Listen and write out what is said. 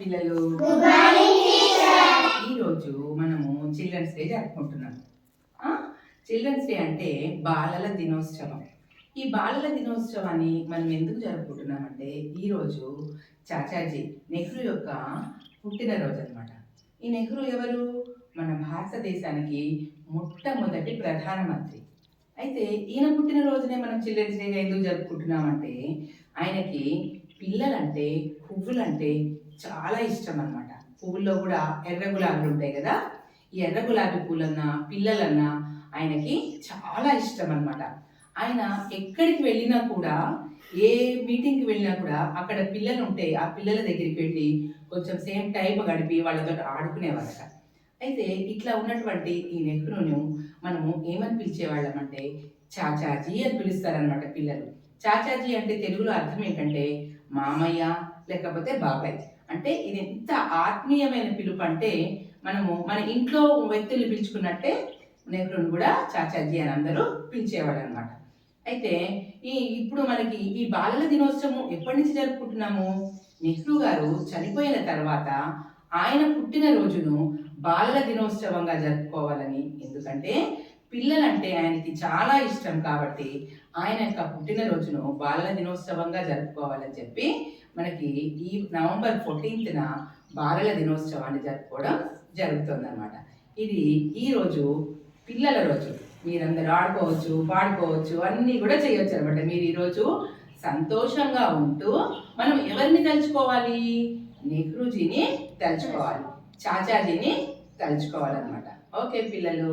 పిల్లలు. ఈరోజు మనము చిల్డ్రన్స్ డే జరుపుకుంటున్నాం. చిల్డ్రన్స్ డే అంటే బాలల దినోత్సవం. ఈ బాలల దినోత్సవాన్ని మనం ఎందుకు జరుపుకుంటున్నామంటే ఈరోజు చాచాజీ నెహ్రూ యొక్క పుట్టినరోజు అనమాట ఈ నెహ్రూ ఎవరు? మన భారతదేశానికి మొట్టమొదటి ప్రధానమంత్రి. అయితే ఈయన పుట్టినరోజునే మనం చిల్డ్రన్స్ డేగా ఎందుకు జరుపుకుంటున్నామంటే ఆయనకి పిల్లలంటే పువ్వులంటే చాలా ఇష్టం అనమాట పువ్వుల్లో కూడా ఎర్ర గులాబీలు ఉంటాయి కదా ఈ ఎర్ర గులాబీ పూలన్నా పిల్లలన్నా ఆయనకి చాలా ఇష్టం అనమాట ఆయన ఎక్కడికి వెళ్ళినా కూడా ఏ మీటింగ్కి వెళ్ళినా కూడా అక్కడ పిల్లలు ఉంటే ఆ పిల్లల దగ్గరికి వెళ్ళి కొంచెం సేమ్ టైం గడిపి వాళ్ళతో ఆడుకునేవారట. అయితే ఇట్లా ఉన్నటువంటి ఈ నెహ్రూను మనము ఏమని పిలిచేవాళ్ళం అంటే చాచాజీ అని పిలుస్తారనమాట పిల్లలు. చాచాజీ అంటే తెలుగులో అర్థం ఏంటంటే మామయ్య లేకపోతే బాబాయ్. అంటే ఇది ఎంత ఆత్మీయమైన పిలుపు అంటే మనము మన ఇంట్లో వ్యక్తులు పిలుచుకున్నట్టే నెహ్రూని కూడా చాచాజీ అని అందరూ పిలిచేవాడు అనమాట అయితే ఈ ఇప్పుడు మనకి ఈ బాలల దినోత్సవం ఎప్పటి నుంచి జరుపుకుంటున్నాము? నెహ్రూ గారు చనిపోయిన తర్వాత ఆయన పుట్టిన రోజును బాలల దినోత్సవంగా జరుపుకోవాలని. ఎందుకంటే పిల్లలంటే ఆయనకి చాలా ఇష్టం కాబట్టి ఆయన యొక్క పుట్టినరోజును బాలల దినోత్సవంగా జరుపుకోవాలని చెప్పి మనకి ఈ నవంబర్ ఫోర్టీన్త్న బాలల దినోత్సవాన్ని జరుపుకోవడం జరుగుతుందన్నమాట. ఇది ఈరోజు పిల్లల రోజు. మీరందరూ ఆడుకోవచ్చు పాడుకోవచ్చు అన్నీ కూడా చేయొచ్చు అనమాట మీరు ఈరోజు సంతోషంగా ఉంటూ మనం ఎవరిని తలుచుకోవాలి? నెహ్రూజీని తలుచుకోవాలి. చాచాజీని తలుచుకోవాలన్నమాట. ఓకే పిల్లలు.